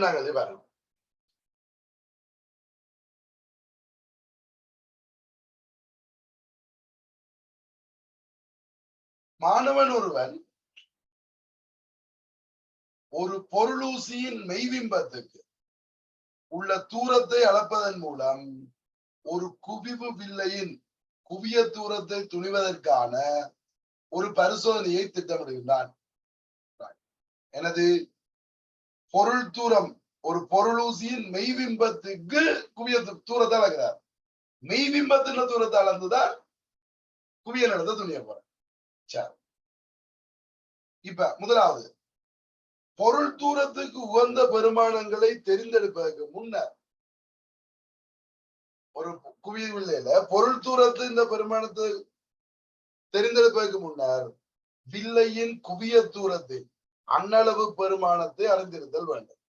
மூணாவது பாருங்க. மாணவன் ஒருவன் ஒரு பொருளூசியின் மெய்விம்பத்துக்கு உள்ள தூரத்தை அளப்பதன் மூலம் ஒரு குவிவு வில்லையின் குவிய தூரத்தை துணிவதற்கான ஒரு பரிசோதனையை திட்டமிடுகின்றான். எனது பொருள் தூரம் ஒரு பொருளூசியின் மெய்பிம்பத்துக்கு குவிய தூ- தூரத்தை அளக்கிறார் மெய்பிம்பத்தின் தூரத்தை அளந்துதான் குவிய நடத்த துணிய போறேன். சரி. இப்ப முதலாவது பொருள் தூரத்துக்கு உகந்த பெருமானங்களை தெரிந்தெடுப்பதற்கு முன்னர் ஒரு குவியவில்லையில பொருள் தூரத்து இந்த பெருமானத்தை தெரிந்தெடுப்பதற்கு முன்னர் வில்லையின் குவிய தூரத்தை அன்னளவு பெருமானத்தை அறிந்திருத்தல் வேண்டும்.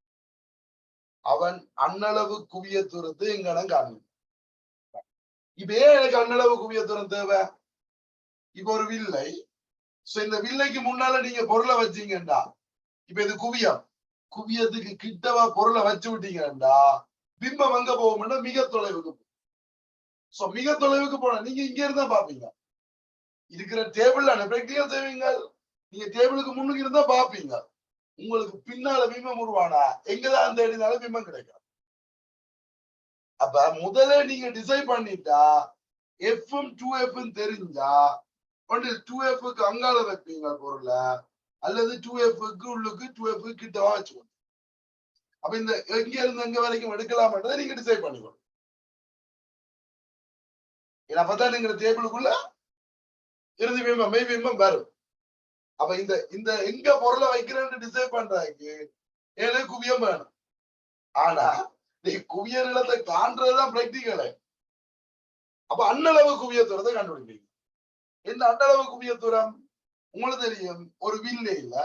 அவன் அன்னளவு குவிய தூரத்தை எங்கனம் காணும். இப்ப ஏன் எனக்கு அன்னளவு குவிய தூரம் தேவை? இப்ப ஒரு வில்லை. சோ இந்த வில்லைக்கு முன்னால நீங்க பொருளை வச்சீங்கண்டா. இப்ப இது குவியம். குவியத்துக்கு கிட்டவா பொருளை வச்சு விட்டீங்கண்டா. பிம்பம் அங்க போகும்னா மிக தொலைவுக்கு போகும் சோ மிக தொலைவுக்கு போனா நீங்க இங்க இருந்தா பாப்பீங்க. இருக்கிற டேபிள் பிராக்டிகல் செய்வீங்க. நீங்க டேபிளுக்கு முன்னுக்கு இருந்தா பாப்பீங்க. உங்களுக்கு பின்னால பிம்பம் உருவானா? எங்கதான் தேடினாலும் பிம்பம் கிடைக்கும் அப்ப முதல்ல நீங்க டிசைட் பண்ணிட்டா எஃப்எம் டூ எஃப் தெரிஞ்சா ஒன்று டூ எஃப்க்கு அங்கால வைப்பீங்க பொருளை அல்லது டூ எஃப்க்கு உள்ளுக்கு டூ எஃப் கிட்டவா வச்சுக்கணும் அப்ப இந்த எங்க இருந்து எங்க வரைக்கும் எடுக்கலாம்ன்றதை நீங்க டிசைட் பண்ணிக்கணும் ஏன்னா அப்பதான் நீங்க டேபிளுக்குள்ள இறுதி பிம்பம் மெய் பிம்பம் வரும். அப்ப இந்த இந்த எங்க பொருளை வைக்கிறேன்னு டிசைட் பண்றாங்க ஏழு குவியம் வேணும். ஆனா நீ குவிய நிலத்தை காண்றதுதான் பிராக்டிக்கல் அப்ப அண்ணளவு குவிய தூரத்தை கண்டுபிடிப்பீங்க. என்ன அண்ணளவு குவிய தூரம் உங்களுக்கு தெரியும் ஒரு வில்லையில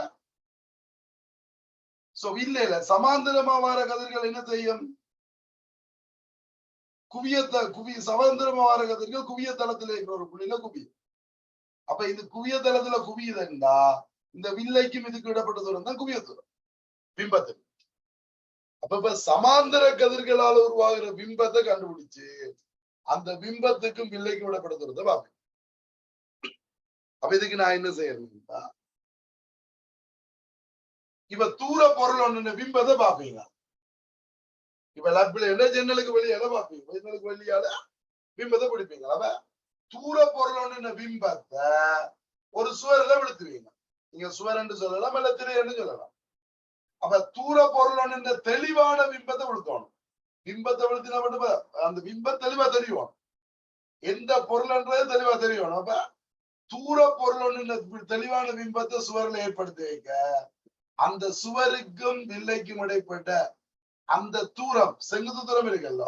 சோ வில்லையில சமாந்தரமா வர கதிர்கள் என்ன செய்யும்? குவியத்த குவி சமாந்தரமா வர கதிர்கள் குவிய தளத்துல இருக்கிற ஒரு புள்ளியில குவியும். அப்ப இது குவிய தளத்துல குவியுதுண்டா? இந்த வில்லைக்கும் இதுக்கு இடப்பட்ட தூரம் தான் குவிய தூரம் பிம்பத்துக்கு அப்ப இப்ப சமாந்தர கதிர்களால் உருவாகிற பிம்பத்தை கண்டுபிடிச்சு அந்த பிம்பத்துக்கும் வில்லைக்கும் விடப்பட்ட தூரத்தை பார்ப்பேன் அப்ப இதுக்கு நான் என்ன செய்யணும்னா இப்ப தூர பொருள் ஒண்ணு பிம்பத்தை பாப்பீங்க இப்ப லப்பில என்ன ஜன்னலுக்கு வெளியால பாப்பீங்க ஜன்னலுக்கு வெளியால பிம்பத்தை பிடிப்பீங்களா? தூர பொருளோன்னு பிம்பத்தை ஒரு சுவர்ல விழுத்துவீங்க நீங்க சுவர்ன்னு சொல்லலாம் இல்ல திரையன்னு சொல்லலாம். அப்ப தூர பொருளோன்னு தெளிவான பிம்பத்தை விழுத்தணும். பிம்பத்தை விழுத்தினா மட்டும் அந்த பிம்பம் தெளிவா தெரியும். எந்த பொருள்ன்றது தெளிவா தெரியணும் அப்ப தூர பொருளோன்னு தெளிவான பிம்பத்தை சுவர்ல ஏற்படுத்தி வைக்க அந்த சுவருக்கும் வில்லைக்கும் இடைப்பட்ட அந்த தூரம் செங்குத்து தூரம் இருக்குல்ல?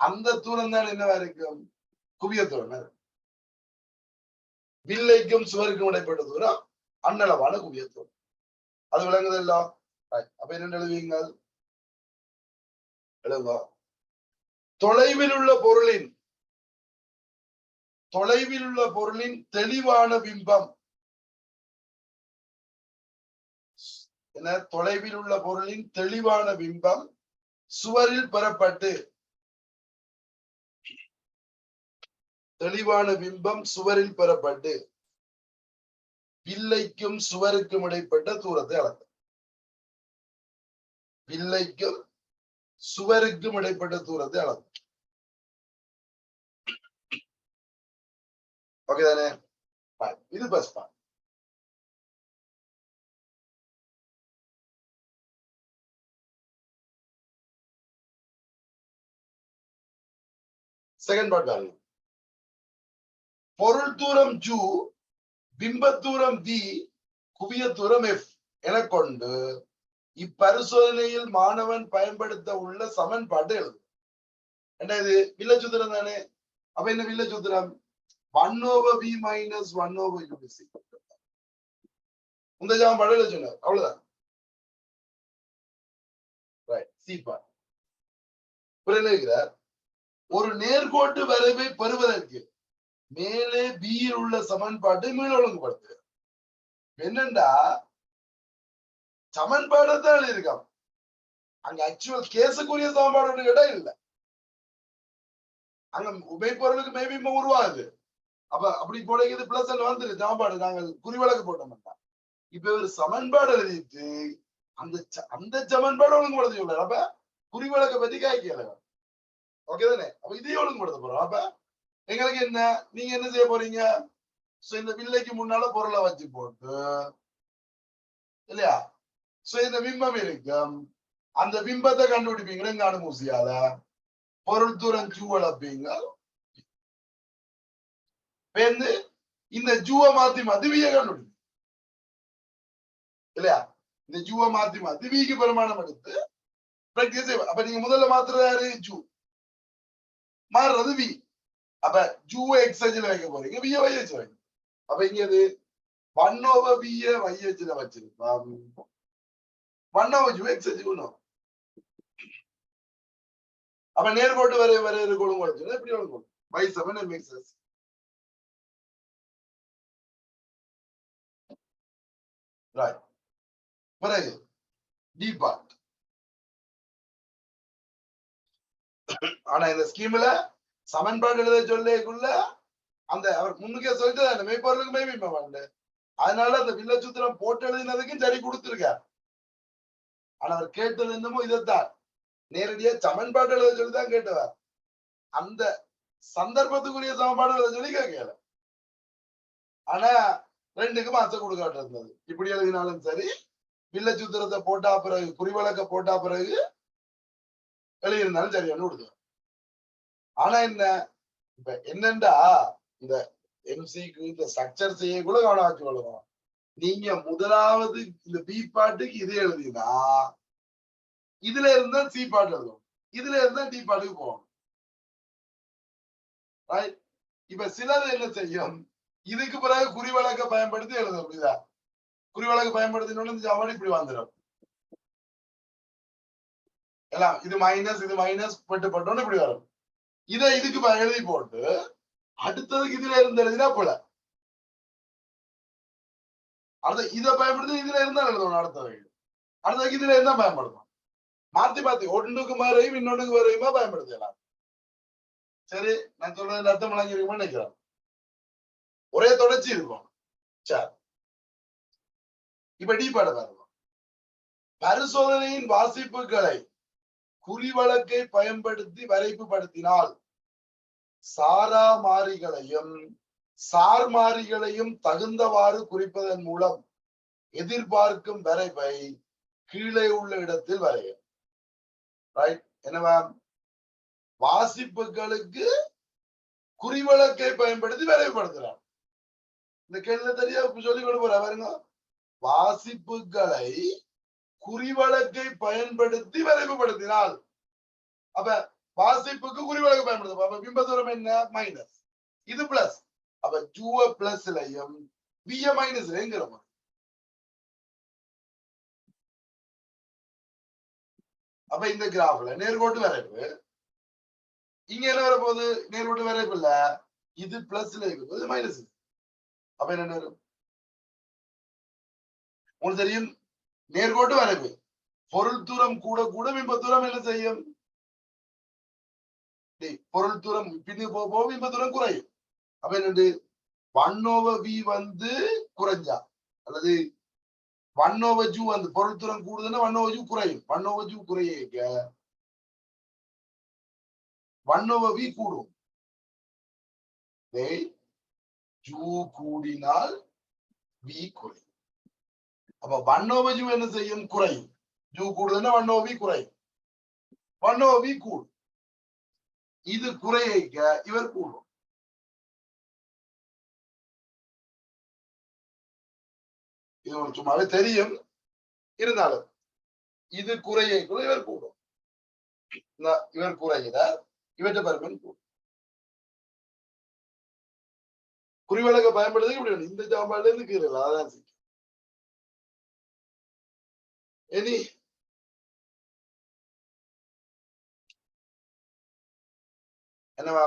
அந்த தூரம் தான் என்னவா இருக்கும்? குவிய தூரம் வில்லைக்கும் சுவருக்கும் இடைப்பட்ட தூரம் அன்னளவான குவிய தூரம் அது விளங்குதல்ல அப்ப என்ன எழுதுவீங்க எழுதுங்க தொலைவில் உள்ள பொருளின் தொலைவில் உள்ள பொருளின் தெளிவான பிம்பம். என தொலைவில் உள்ள பொருளின் தெளிவான பிம்பம் சுவரில் பெறப்பட்டு தெளிவான பிம்பம் சுவரில் பெறப்பட்டு வில்லைக்கும் சுவருக்கும் இடைப்பட்ட தூரத்தை அளக்கும். வில்லைக்கும் சுவருக்கும் இடைப்பட்ட தூரத்தை அளக்கும். ஓகே தானே? இது பஸ் பாயிண்ட் செகண்ட் பார்ட் பாருங்க பொருள் தூரம் ஜூ பிம்ப தூரம் வி குவிய தூரம் எஃப் என கொண்டு இப்பரிசோதனையில் மாணவன் பயன்படுத்த உள்ள சமன்பாட்டை எழுது என்ன இது? வில்ல சூத்திரம் தானே? அப்ப என்ன வில்ல சூத்திரம்? One over v minus one over UPC இந்த ஜாம் படையில சொன்னார். அவ்வளவுதான். ரைட் இருக்கிறார் ஒரு நேர்கோட்டு வரைவை பெறுவதற்கு மேலே பியில் உள்ள சமன்பாட்டை மீள ஒழுங்குபடுத்து என்னண்டா? சமன்பாடு தான் எழுதியிருக்கான். அங்க ஆக்சுவல் கேஸுக்குரிய சமன்பாடு கேட்டா இல்ல. அங்க உமைப்பொருளுக்கு மேபி உருவாகுது. அப்ப அப்படி போடுறது பிளஸ் வந்துரு சமன்பாடு. நாங்கள் குறிவிலக்கு போட்டோம்னா இப்ப ஒரு சமன்பாடு எழுதிட்டு அந்த அந்த சமன்பாடு ஒழுங்குபடுத்த சொல்றாரு அப்ப குறிவிலக்க பத்தி காய்க்கல ஓகே தானே? அப்ப இதையும் ஒழுங்குபடுத்த போறோம் அப்ப எங்களுக்கு என்ன? நீங்க என்ன செய்ய போறீங்க? சோ இந்த வில்லைக்கு முன்னால பொருளை வச்சு போட்டு இல்லையா? சோ இந்த பிம்பம் இருக்கும். அந்த பிம்பத்தை கண்டுபிடிப்பீங்க எங்க அணுமூசியால பொருள் தூரம் ஜூ வளர்ப்பீங்க பேருந்து இந்த ஜூவை மாத்தி மதுவிய விய கண்டுபிடிப்பீங்க இல்லையா? இந்த ஜூவை மாத்தி மதுவிக்கு விக்கு பெருமானம் எடுத்து practice அப்ப நீங்க முதல்ல மாத்துறது யாரு? ஜூ. மாறுறது வி. அப்ப ஜூவை எக்ஸைஜ்ல வைக்க போறீங்க விய வையச்சு வைங்க அப்ப இங்க இது ஒன் ஓவர் விய வையச்சுல வச்சிருப்பான் ஒன் ஓவர் ஜூ எக்ஸைஜ் பண்ணும் அப்ப நேர்கோட்டு வரை வரை கொழுங்கு குறைச்சு எப்படி ஒழுங்கு by seven M axis right பிறகு டி பார்ட் ஆனா இந்த ஸ்கீம்ல சமன்பாடு எழுத சொல்லக்குள்ள அந்த அவர் முன்னுக்கே சொல்லிட்டு அந்த மெய்ப்பொருளுக்கு மெய்மை வாண்டு அதனால அந்த வில்ல சூத்திரம் போட்டு எழுதினதுக்கும் சரி கொடுத்திருக்கார். ஆனா அவர் கேட்டது என்னமோ இதைத்தான். நேரடியா சமன்பாடு எழுத சொல்லி தான் கேட்டவர். அந்த சந்தர்ப்பத்துக்குரிய சமன்பாடு எழுத சொல்லி கேட்கல. ஆனா ரெண்டுக்கும் மாசம் கொடுக்காட்டு இருந்தது. இப்படி எழுதினாலும் சரி வில்ல சூத்திரத்தை போட்டா பிறகு குறிவழக்க போட்டா பிறகு எழுதியிருந்தாலும் சரியான கொடுத்துருவார் ஆனா என்ன? இப்ப என்னண்டா இந்த எம்சிக்கு இந்த ஸ்ட்ரக்சர் செய்யக்குள்ள கவனம் வச்சு கொள்ளணும் நீங்க முதலாவது இந்த பி பாட்டுக்கு இது எழுதினா இதுல இருந்தா சி பாட்டு எழுதணும். இதுல இருந்தா டி பாட்டுக்கு போகணும். இப்ப சிலது என்ன செய்யும்? இதுக்கு பிறகு குறிவழக்க பயன்படுத்தி எழுத அப்படிதான் குறிவழக்கு பயன்படுத்தினோட இந்த ஜாமான் இப்படி வந்துடும். எல்லாம் இது மைனஸ் இது மைனஸ் பட்டு பட்டோன்னு இப்படி வரும். இதை இதுக்கு எழுதி போட்டு அடுத்ததுக்கு இதுல இருந்து எழுதினா போல. அடுத்த இதை பயன்படுத்தி இதுல இருந்தா எழுதணும் அடுத்தது அடுத்ததுக்கு இதுல இருந்தா பயன்படுத்தணும். மாத்தி மாத்தி ஒன்றுக்கு மாறையும் இன்னொன்றுக்கு வரையுமா பயன்படுத்தலாம் சரி நான் சொல்றது அர்த்தம் விளங்கிருக்குமா நினைக்கிறேன். ஒரே தொடர்ச்சி இருக்கும். சரி. இப்ப டி பாட பாருங்க. பரிசோதனையின் வாசிப்புகளை குறிவழக்கை பயன்படுத்தி வரைபுபடுத்தினால் சாரா மாறிகளையும் சார் மாறிகளையும் தகுந்தவாறு குறிப்பதன் மூலம் எதிர்பார்க்கும் வரைவை கீழே உள்ள இடத்தில் வரையும் ரைட் என்னவா வாசிப்புகளுக்கு குறிவழக்கை பயன்படுத்தி வரைவுபடுத்துறார் இந்த கேள்வி தெரியா? சொல்லிக் கொண்டு பாருங்க. வாசிப்புகளை குறிவழக்கை பயன்படுத்தி விரைவுபடுத்தினால். அப்ப வாசிப்புக்கு குறிவழக்கு பயன்படுத்தும் அப்ப என்ன? மைனஸ் இது பிளஸ் அப்ப ஜூவ பிளஸ்லயும் பிய மைனஸ்லயும் அப்ப இந்த கிராஃப்ல நேர்கோட்டு வரைவு. இங்க என்ன வர போகுது நேர்கோட்டு வரைவு இல்ல. இது பிளஸ்ல இருக்குது மைனஸ் அப்ப என்ன வரும்? உங்களுக்கு தெரியும்? நேர்கோட்டு வரைவு பொருள் தூரம் கூட கூட பிம்ப தூரம் என்ன செய்யும்? டேய், பொருள் தூரம் பின்னு போக போக பிம்ப தூரம் குறையும். அப்ப என்னது? ஒன் ஓவர் வி வந்து குறைஞ்சா. அல்லது ஒன் ஓவர் ஜூ வந்து பொருள் தூரம் கூடுதுன்னா ஒன் ஓவர் ஜூ குறையும். ஒன் ஓவர் ஜூ குறைய ஒன் ஓவர் வி கூடும். டேய், ஜூ கூடினால் வி குறையும். அப்ப ஒன் ஜூ என்ன செய்யும்? குறையும். ஜூ கூடுதுன்னா ஒன் ஓவர் வி குறையும். ஒன் ஓவர் இது குறையைக்க இவர் கூடும் இது உங்களுக்கு சும்மாவே தெரியும். இருந்தாலும் இது குறையை கூட இவர் கூடும். இந்த இவர் குறைகிறார் இவற்றை பருமன் கூடும். குறிவழக்க பயன்படுத்த இப்படி இந்த சாம்பாடுல இருந்து கீழே அதான் Any? என்னவா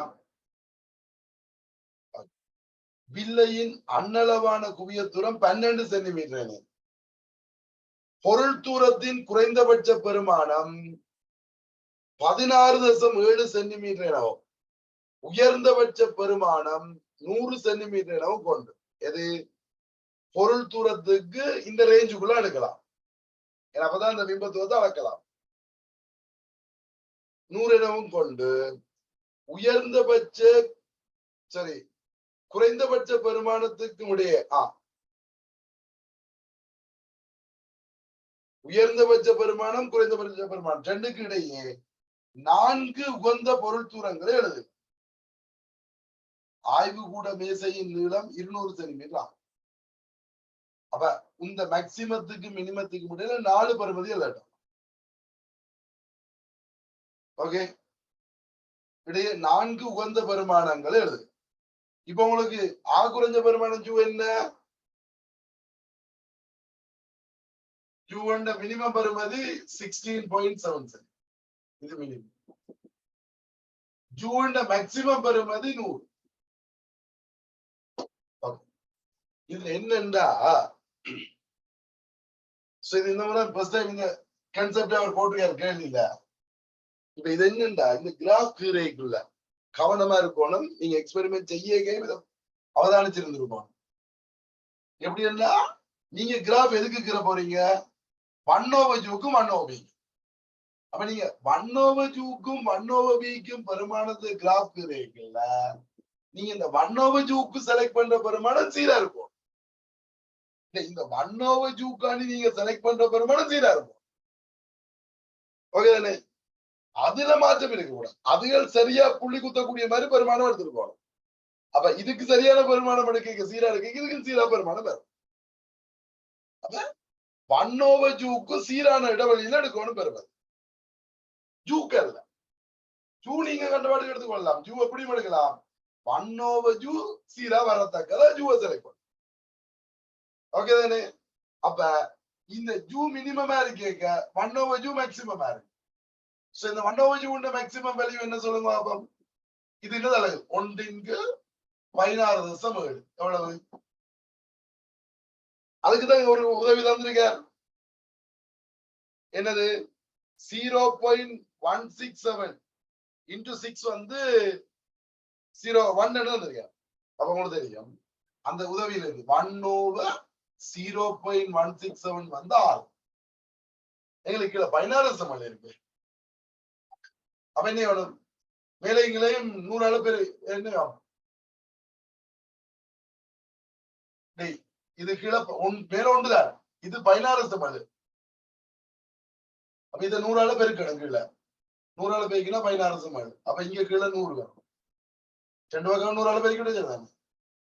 வில்லையின் அன்னளவான குவிய தூரம் பன்னெண்டு சென்டிமீட்டர் பொருள் தூரத்தின் குறைந்தபட்ச பெருமானம் பதினாறு தசம் ஏழு சென்டிமீட்டர் எனவும் உயர்ந்தபட்ச பெருமானம் நூறு சென்டிமீட்டர் எனவும் கொண்டு. எது? பொருள் தூரத்துக்கு இந்த ரேஞ்சுக்குள்ள எடுக்கலாம். அப்பதான் இந்த பிம்பத்துவத்தை அளக்கலாம் நூறிடமும் கொண்டு உயர்ந்தபட்ச சரி குறைந்தபட்ச பெருமானத்துக்கு இடையே ஆ. உயர்ந்தபட்ச பெருமானம் குறைந்தபட்ச பெருமானம் ரெண்டுக்கு இடையே நான்கு உகந்த பொருள் தூரங்களை எழுது. ஆய்வு கூட மேசையின் நீளம் இருநூறு சென்டிமீட்டர் ஆகும். அப்ப இந்த மேக்சிமத்துக்கு மினிமத்துக்கு முடியல நாலு பருமதி எழுதட்டும் ஓகே இடையே நான்கு உகந்த பெருமானங்களை எழுது. இப்ப உங்களுக்கு ஆ குறைஞ்ச பெருமானம் ஜூ என்ன? ஜூவண்ட மினிமம் பருமதி சிக்ஸ்டீன் பாயிண்ட் செவன் செவன் இது மினிமம் ஜூவண்ட மேக்சிமம் பெருமதி நூறு. இதுல என்னண்டா சோ இது இந்த முறை ஃபர்ஸ்ட் டைம் இந்த கன்செப்ட் அவர் போட்டிருக்காரு கேள்வியில. இப்ப இது என்னண்டா? இந்த கிராஃப் கீரைக்குள்ள கவனமா இருக்கணும். நீங்க எக்ஸ்பெரிமெண்ட் செய்ய அவதானிச்சிருந்திருக்கணும். எப்படின்னா நீங்க கிராஃப் எதுக்கு கீற போறீங்க வண்ணோவஜுக்கும் வண்ணோபிக்கும் அப்ப நீங்க வண்ணோவஜுக்கும் வண்ணோபிக்கும் பெருமானது கிராஃப் கீரைக்குள்ள நீங்க இந்த வண்ணோவஜுக்கு செலக்ட் பண்ற பெருமானம் சீரா இருக்கும். இல்ல இந்த வண்ணோவஜுக்காண்டி நீங்க செலக்ட் பண்ற பெருமானம் சீரா இருக்கும் ஓகே தானே? அதுல மாற்றம் இருக்க கூடாது அதுகள் சரியா புள்ளி குத்தக்கூடிய மாதிரி பெருமானம் எடுத்துருக்கணும். அப்ப இதுக்கு சரியான பெருமானம் எடுக்க சீரா இருக்கு. இதுக்கு சீரா பெருமானம் வரும் அப்ப வண்ணோவ ஜூக்கு சீரான இடைவெளியில எடுக்கணும் பெறுவது ஜூக்கு அல்ல. ஜூ நீங்க கண்டபாடு எடுத்துக்கொள்ளலாம். ஜூ எப்படி எடுக்கலாம். வண்ணோவ ஜூ சீரா வரத்தக்கதா ஜூவை செலக்ட் ஓகே தானே eh, அப்ப இந்த ஜூ மினிமமா இருக்கேக்க ஓவர் ஜூ மேக்சிமமா இருக்கு. சோ இந்த வண்ணோவ ஜூ உண்ட மேக்சிமம் வேல்யூ என்ன சொல்லுங்க பாப்போம் இது என்ன அழகு? ஒன்றின்கு பதினாறு தசம் ஏழு. எவ்வளவு? அதுக்குதான் ஒரு உதவி தந்திருக்கார். என்னது? Zero point one six seven into six வந்து ஜீரோ ஒன் தந்திருக்கார். அப்ப உங்களுக்கு தெரியும். அந்த உதவியில இருந்து one over zero point one six seven வந்து ஆறு எங்களுக்கு கீழே பதினாறு சமல் இருக்கு. அப்ப என்ன வேணும்? மேலைங்களையும் நூறு அளவு பேர் என்ன டேய் இது கீழே ஒன் மேல ஒன்றுதான் இது பதினாறு சமது அப்ப இதை நூறு நூறால பெருக்கணும் கீழே. அளவு பெருக்கினா பதினாறு சமது அப்ப இங்க கீழே நூறு வரும் ரெண்டு பக்கம் நூறால பெருக்கிட்டு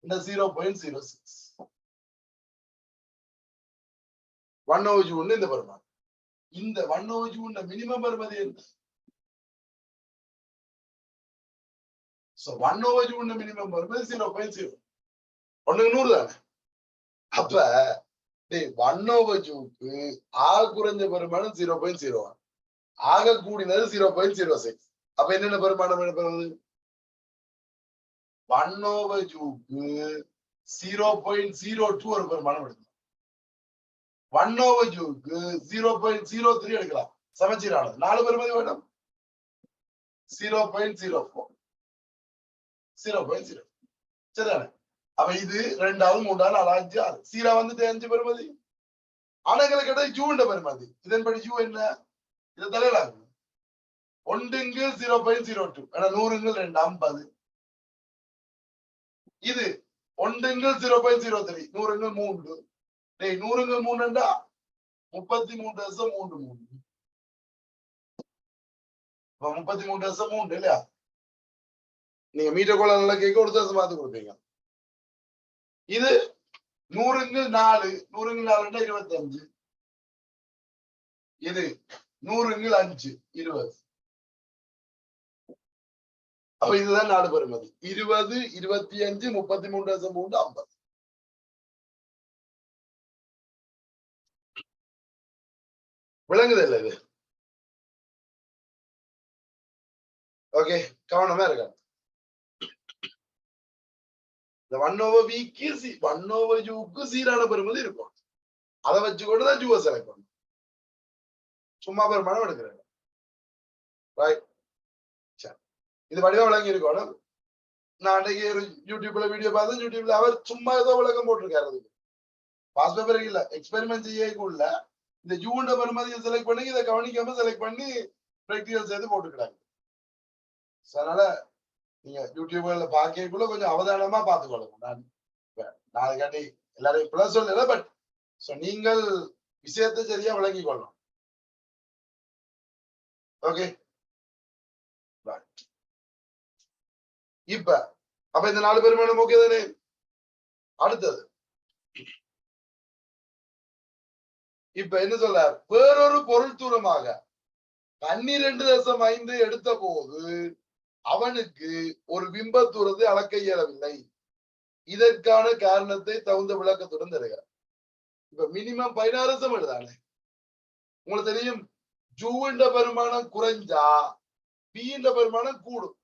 இந்த zero point zero six one OG ஒண்ணு இந்த வருமானம் இந்த ஒன் ஓஜி ஒண்ணு மினிமம் வருவது என்ன சோ ஒன் ஓஜி ஒண்ணு மினிமம் வருவது ஜீரோ பாயிண்ட் ஜீரோ ஒண்ணுக்கு நூறு தானே? அப்ப ஒன் ஓவர் ஜூக்கு ஆக குறைஞ்ச பெருமானம் ஜீரோ பாயிண்ட் ஜீரோ ஒன் ஆக கூடினது ஜீரோ பாயிண்ட் ஜீரோ சிக்ஸ் அப்ப என்னென்ன பெருமானம் என்ன பெறுவது ஒன் ஓவர் ஜூக்கு ஜீரோ பாயிண்ட் ஜீரோ டூ ஒரு பெருமானம் எடுக்கணும் ஒன் ஓவர் ஜூக்கு ஜீரோ பாயிண்ட் ஜீரோ த்ரீ எடுக்கலாம். சமச்சீரானது நாலு பெருமதி வேணும். Zero point zero four zero point zero சரிதானே? அப்ப இது ரெண்டாவது மூன்றாவது நாலு அஞ்சு ஆறு. சீரா வந்துட்டு அஞ்சு பெருமதி ஆனா எங்களுக்கு கிடையாது ஜூண்ட பெருமதி இதன்படி ஜூ என்ன? இது தலையிலாகும் ஒன்றுங்கு ஜீரோ பாயிண்ட் ஜீரோ டூ ஏன்னா நூறுங்கள் ரெண்டு ஐம்பது. இது ஒன்றுங்கள் ஜீரோ பாயிண்ட் ஜீரோ த்ரீ நூறுங்கள் மூன்று. டேய் நூறுங்க மூணுண்டா? முப்பத்தி மூணு வருஷம் மூன்று மூன்று. இப்ப முப்பத்தி மூணு வருஷம் மூன்று இல்லையா? நீங்க மீட்டர் கோல நல்லா கேட்க ஒரு வருஷம் பார்த்து கொடுப்பீங்க. இது நூறுங்கு நாலு நூறுங்கு நாலுண்டா இருபத்தி அஞ்சு இது நூறுங்கு அஞ்சு இருபது. அப்ப இதுதான் நாடு பெறுமதி இருபது இருபத்தி அஞ்சு முப்பத்தி மூணு லட்சம் மூணு ஐம்பது. விளங்குது இல்லை இது. ஓகே கவனமா இருக்கணும் இந்த ஒன் ஓவர் விக்கு ஒன் ஓவர் ஜூக்கு சீரான பெருமதி இருக்கும். அதை வச்சு கூட தான் ஜூவை செலக்ட் பண்ணும் சும்மா பெருமானம் எடுக்கிறாங்க ரைட் சரி. இது வடிவா விளங்கி இருக்கணும் நான் அன்றைக்கு ஒரு யூடியூப்ல வீடியோ பார்த்தேன். யூடியூப்ல அவர் சும்மா ஏதோ விளக்கம் போட்டிருக்காரு. அதுக்கு. பாஸ் பேப்பர் இல்ல. எக்ஸ்பெரிமெண்ட் செய்யக்குள்ள இந்த ஜூண்ட பெருமதியை செலக்ட் பண்ணி இதை கவனிக்காம செலக்ட் பண்ணி ப்ராக்டிகல் சேர்த்து போட்டுக்கிறாங்க. அதனால நீங்க யூடியூப்ல பாக்கக்குள்ள கொஞ்சம் அவதானமா பார்த்துக்கொள்ளுங்க நான் நாளைக்காட்டி நாளைக்காண்டி எல்லாரும் இப்பெல்லாம் சொல்லல பட் சோ நீங்கள் விஷயத்தை சரியா விளங்கி கொள்ளணும். ஓகே இப்ப அப்ப இந்த நாலு பேருமே மேடம் ஓகே தானே அடுத்தது. இப்ப என்ன சொல்ற வேறொரு பொருள் தூரமாக. பன்னிரண்டு தசம் ஐந்து எடுத்த போது அவனுக்கு ஒரு பிம்ப தூரத்தை அளக்க இயலவில்லை. இதற்கான காரணத்தை தகுந்த விளக்கத்துடன் தருகிறார். இப்ப மினிமம் பதினாறு தசம் எழுதானே. உங்களுக்கு தெரியும் ஜூன்ற பெருமானம் குறைஞ்சா பீன்ற பெருமானம் கூடும்.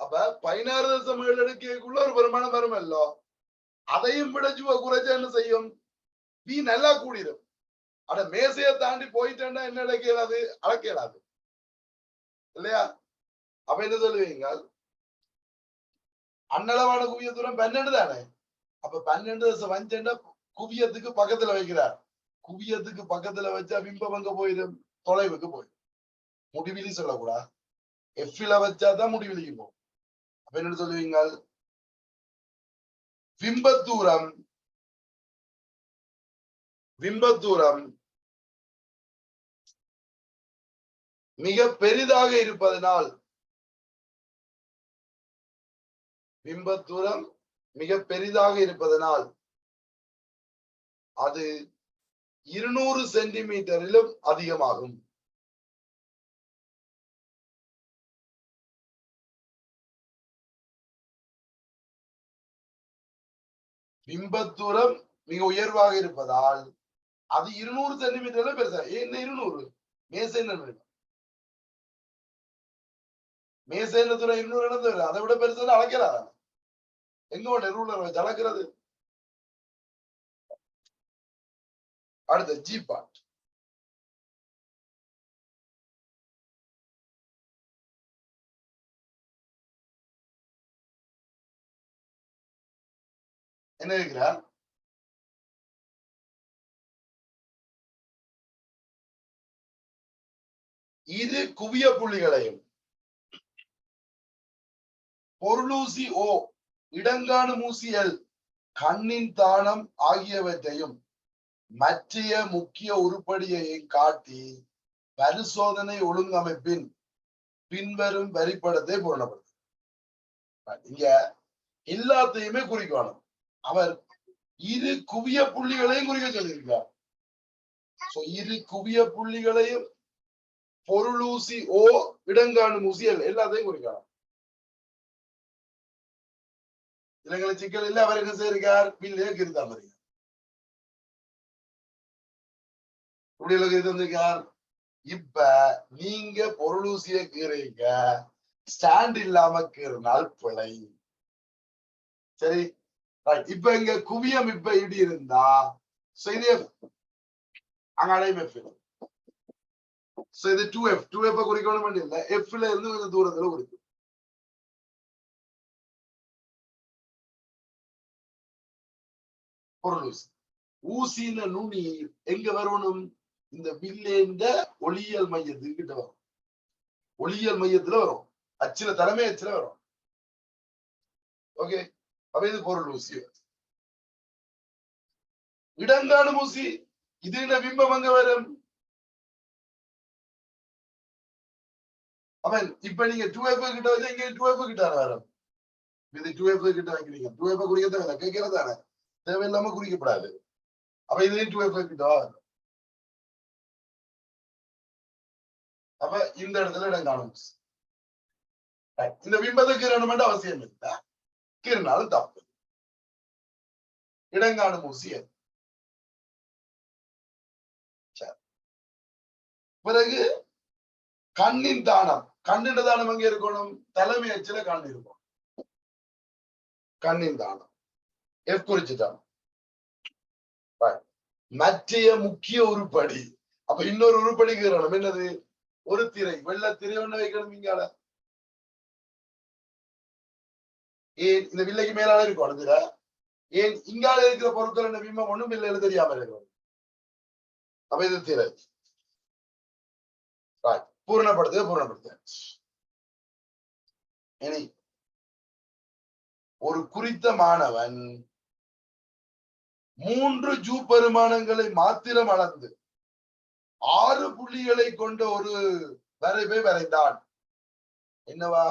அப்ப பதினாறு தசம் ஏழு எடுக்கக்குள்ள ஒரு பெருமானம் வருமல்லோ? அதையும் விட ஜுவ குறைச்சா என்ன செய்யும்? தீ நல்லா கூடிடும் அட மேசையை தாண்டி போயிட்டேன்னா என்ன இழக்க இயலாது இல்லையா? அப்ப என்ன சொல்லுவீங்க? அன்னளவான குவிய தூரம் பன்னெண்டு தானே? அப்ப பன்னெண்டு தசம் அஞ்சுன்னா குவியத்துக்கு பக்கத்துல வைக்கிறார். குவியத்துக்கு பக்கத்துல வச்சா பிம்பம் எங்க போயிடும்? தொலைவுக்கு போயிடும். முடிவிலி சொல்லக்கூடாது. எஃப்ல வச்சாதான் முடிவிலிக்கு போகும். அப்ப என்ன சொல்லுவீங்க? பிம்பத்தூரம் பிம்பத்தூரம் மிக பெரிதாக இருப்பதனால் பிம்பத்தூரம் மிக பெரிதாக இருப்பதனால் அது இருநூறு சென்டிமீட்டரிலும் அதிகமாகும். பிம்பத்தூரம் மிக உயர்வாக இருப்பதால் அது இருநூறு சென்டிமீட்டர்ல பெருசா. என்ன இருநூறு? மேசை என்ன மேசை தூரம் இருநூறு என்ன தூரம் அதை விட பெருசா அழைக்கிறா எங்க உடனே ரூலர் வச்சு அளக்கிறது அடுத்த ஜி பாட் என்ன இருக்கிறார் இரு குவிய புள்ளிகளையும். பொருளூசி ஓ இடங்காணு மூசியல் கண்ணின் தானம் ஆகியவற்றையும் மற்றைய முக்கிய உருப்படியையும் காட்டி பரிசோதனை ஒழுங்கமைப்பின் பின்வரும் வரிப்படத்தை பூரணப்படுத்து இங்க எல்லாத்தையுமே குறிக்கணும் அவர் இரு குவிய புள்ளிகளையும் குறிக்க சொல்லியிருக்கார் இரு குவிய புள்ளிகளையும் பொருளூசி ஓ இடங்காணும் முசியல் எல்லாத்தையும் குறிக்கலாம் இலங்கை சிக்கல் இல்ல அவர் என்ன செய்யிருக்கார் பிள்ளைய கிருத்தாமரி இப்படி எழுதி வந்திருக்கார்? இப்ப நீங்க பொருளூசிய கீறீங்க ஸ்டாண்ட் இல்லாம கீறினால் பிழை. சரி இப்ப இங்க குவியம் இப்ப இடி இருந்தா? செய்தி அங்க அடைமை சோ இது டூ எஃப் டூ எஃப் குறிக்கணும் வேண்டிய இல்ல எஃப்ல இருந்து கொஞ்சம் தூரத்துல குறிக்கும். பொருள் ஊசின நுனி எங்க வரணும்? இந்த வில்லேந்த ஒளியியல் மையத்துக்கிட்ட வரும். ஒளியியல் மையத்துல வரும். அச்சுல தலைமை அச்சுல வரும். ஓகே அப்ப இது பொருள் ஊசி. இடங்காணும் ஊசி. இது என்ன பிம்பம் அங்க வரும்? அவன் இப்ப நீங்க டூ எஃப் கிட்ட வச்சா இங்க டூ எஃப் கிட்ட வரும் இது டூ எஃப் கிட்ட வைக்கிறீங்க டூ எஃப் குறிக்க தேவை கேட்கறதானே தேவையில்லாம குறிக்கப்படாது அப்ப இதுலயும் டூ எஃப் கிட்ட வரும் அப்ப இந்த இடத்துல இடம் காணும். Right. இந்த பிம்பத்தை கீறணும் அவசியம் இல்லை. கீறினாலும் தப்பு. இடங்காணும் ஊசி அது. பிறகு கண்ணின் தானம். கண்ணின் தானம் எங்க இருக்கணும்? தலைமை அச்சுல கண் இருக்கும் கண்ணின் தானம். எஃப் குறிச்சுட்டான் மற்றைய முக்கிய உருப்படி. அப்ப இன்னொரு உருப்படி கீறணும் என்னது? ஒரு திரை. வெள்ள திரை ஒண்ணு வைக்கணும் இங்கால. ஏன் இந்த வில்லைக்கு மேலால இருக்கும் அதுல ஏன் இங்கால இருக்கிற பொருட்கள் என்ன பிம்பம் ஒண்ணும் இல்லை தெரியாம இருக்கிறது அப்ப இது திரை. Right. பூரணப்படுத்து இனி ஒரு குறித்த மாணவன் மூன்று ஜூ பெருமானங்களை மாத்திரம் அளந்து ஆறு புள்ளிகளை கொண்ட ஒரு வரைவை வரைந்தான் என்னவா?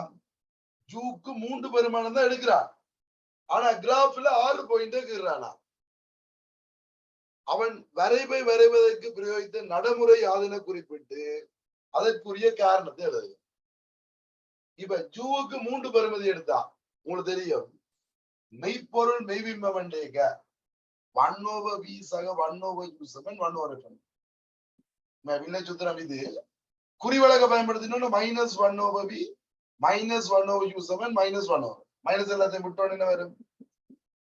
ஜூக்கு மூன்று பெருமானம் தான் எடுக்கிறான். ஆனா கிராஃப்ல ஆறு பாயிண்ட் இருக்கிறானா அவன் வரைவை வரைவதற்கு பிரயோகித்த நடைமுறை யாதென குறிப்பிட்டு அதற்குரிய காரணத்தை எழுது இப்ப ஜூவுக்கு மூன்று பெருமதி எடுத்தா உங்களுக்கு தெரியும். மெய்ப்பொருள் மெய்பிம்பம் என்றேக்க ஒன் ஓவர் வி சக one over u seven one. Over வில்லை சுத்திரம் இது. குறிவழக பயன்படுத்தினோம் minus one over v minus one over u seven minus one over minus எல்லாத்தையும் விட்டோன்னு என்ன வரும்?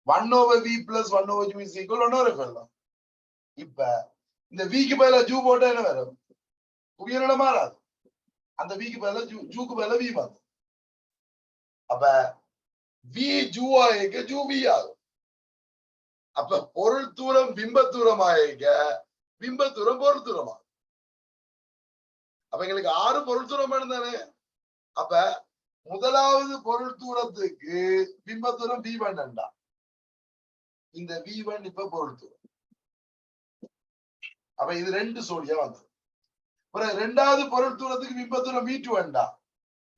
One over v plus one over u is equal one. Over இப்ப இந்த விக்கு பதிலாக ஜூ போட்டா என்ன வரும்? குவியனோட மாறாது அந்த விக்கு பதிலா ஜூ ஜூக்கு மேல வி மாறும். அப்ப வி ஜூவா இருக்க ஜூ வி ஆகும். அப்ப பொருள் தூரம் பிம்ப தூரம் ஆயிருக்க பிம்ப தூரம் பொருள் தூரம் ஆகும் அப்ப எங்களுக்கு ஆறு பொருள் தூரம் தானே? அப்ப முதலாவது பொருள் தூரத்துக்கு பிம்ப தூரம் வி வேண்டா இந்த வி ஒன் இப்ப பொருள் தூரம். அப்ப இது ரெண்டு சோடியா வந்தது. அப்புறம் ரெண்டாவது பொருள் தூரத்துக்கு பிம்ப தூரம் வி டூ வேண்டாம்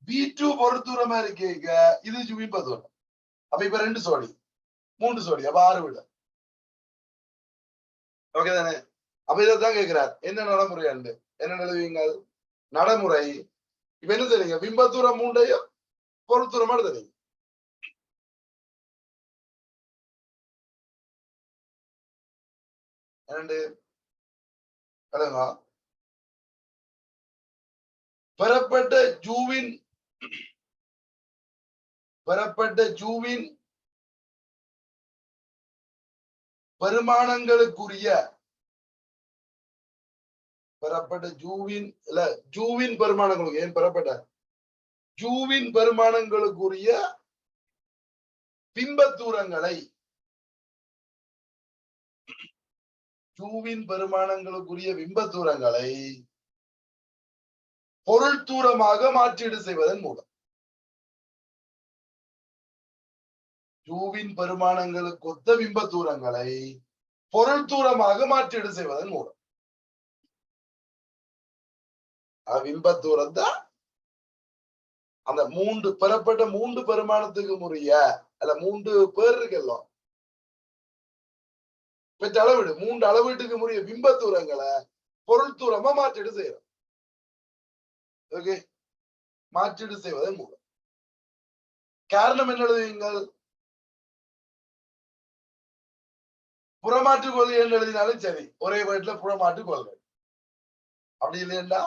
வி டூ பொருள் தூரமா இருக்கீங்க இது பிம்ப தூரம். அப்ப இப்ப ரெண்டு சோடி மூன்று சோடி அப்ப ஆறு விட. ஓகே தானே? அப்ப இதான் கேட்கிறார் என்ன நடைமுறை அண்டு என்ன நிலவுவீங்கள்? நடைமுறை. இப்ப என்ன தெரியுங்க? பிம்பத்தூரம் மூண்டையும் பொருள் தூரமா தெரியும். என்னண்டு? பெறப்பட்ட ஜூவின் பெறப்பட்ட ஜூவின் பெருமானங்களுக்குரிய பெறப்பட்ட ஜூவின் இல்ல ஜூவின் பெருமானங்களுக்கு ஏன் பெறப்பட்ட? ஜூவின் பெருமானங்களுக்குரிய பிம்பத்தூரங்களை ஜூவின் பெருமானங்களுக்குரிய பிம்ப தூரங்களை பொருள் தூரமாக மாற்றீடு செய்வதன் மூலம். ஜூவின் பெருமானங்களுக்கு ஒத்த பிம்ப தூரங்களை பொருள் தூரமாக மாற்றீடு செய்வதன் மூலம். பிம்ப தூரம் தான் அந்த மூன்று பெறப்பட்ட மூன்று பெருமானத்துக்கு முறைய அல்ல மூன்று பேர் இருக்குல்ல. பெற்ற அளவீடு மூன்று அளவீட்டுக்கு முறைய பிம்ப தூரங்களை பொருள் தூரமா மாற்றீடு செய்யறோம் ஓகே மாற்றீடு செய்வதன் மூலம் காரணம் என்ன எழுதுவீங்கள் புறமாற்று கொள்கை என்று எழுதினாலும் சரி ஒரே வீட்டுல புறமாற்று கொள்கை அப்படி இல்லையா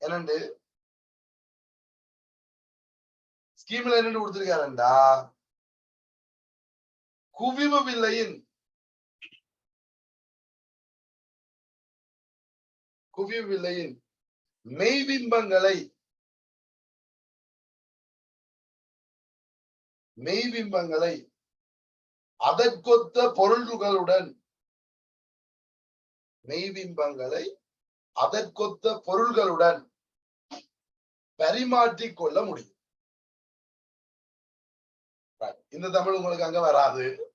என்னண்டு ஸ்கீம்ல என்னண்டு கொடுத்திருக்காருண்டா குவிவு வில்லையின் குவிவு வில்லையின் மெய்பிம்பங்களை மெய்பிம்பங்களை அதற்கொத்த பொருள்களுடன் மெய்பிம்பங்களை அதற்கொத்த பொருள்களுடன் பரிமாற்றிக் கொள்ள முடியும். இந்த தமிழ் உங்களுக்கு அங்க வராது.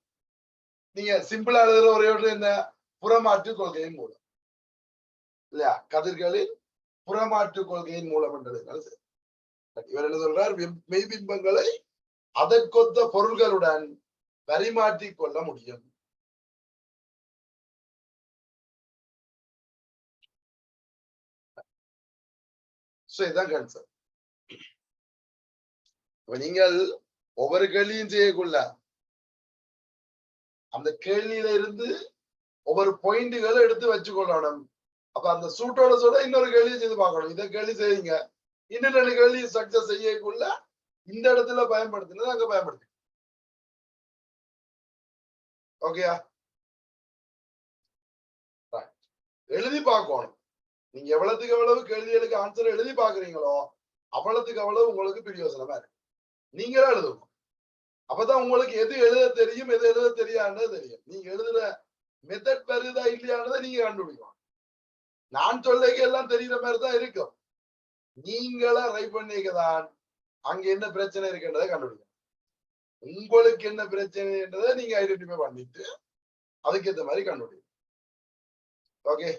நீங்க சிம்பிளா எழுதுற ஒரே ஒரு என்ன? புறமாற்று கொள்கையின் மூலம். இல்லையா? கதிர்களின் புறமாற்று கொள்கையின் மூலம் என்றது இவர் என்ன சொல்றார்? மெய்பிம்பங்களை அதற்கொத்த பொருள்களுடன் பரிமாற்றிக் கொள்ள முடியும். இதுதான் கன்செப்ட் நீங்கள் ஒவ்வொரு கேள்வியும் செய்யக்குள்ள அந்த கேள்வியில இருந்து ஒவ்வொரு பாயிண்ட்களை எடுத்து வச்சுக்கொள்ளணும். அப்ப அந்த சூட்டோட சொல்ல இன்னொரு கேள்வி செய்து பார்க்கணும். இதை கேள்வி செய்யுங்க. இன்னும் ரெண்டு கேள்வி சக்சஸ் செய்யக்குள்ள இந்த இடத்துல பயன்படுத்தினது அங்க பயன்படுத்தி. ஓகேயா எழுதி பார்க்கணும். நீங்க எவ்வளவுக்கு எவ்வளவு கேள்விகளுக்கு ஆன்சர் எழுதி பாக்குறீங்களோ அவ்வளவுக்கு அவ்வளவு உங்களுக்கு பிரியோசனமா இருக்கு. நீங்களா எழுதுவோம் அப்பதான் உங்களுக்கு எது எழுத தெரியும் எது எழுத தெரியாதுன்னு தெரியும். நீங்க எழுதுற மெத்தட் பெருதா இல்லையானதை நீங்க கண்டுபிடிக்கலாம் நான் சொல்லைக்கு எல்லாம் தெரியுற மாதிரி தான் இருக்கும். நீங்களா ரை பண்ணிக்கதான் அங்க என்ன பிரச்சனை இருக்குன்றதை கண்டுபிடிக்கணும் உங்களுக்கு என்ன பிரச்சனைன்றதை நீங்க ஐடென்டிஃபை பண்ணிட்டு அதுக்கேற்ற மாதிரி கண்டுபிடிக்கணும் ஓகே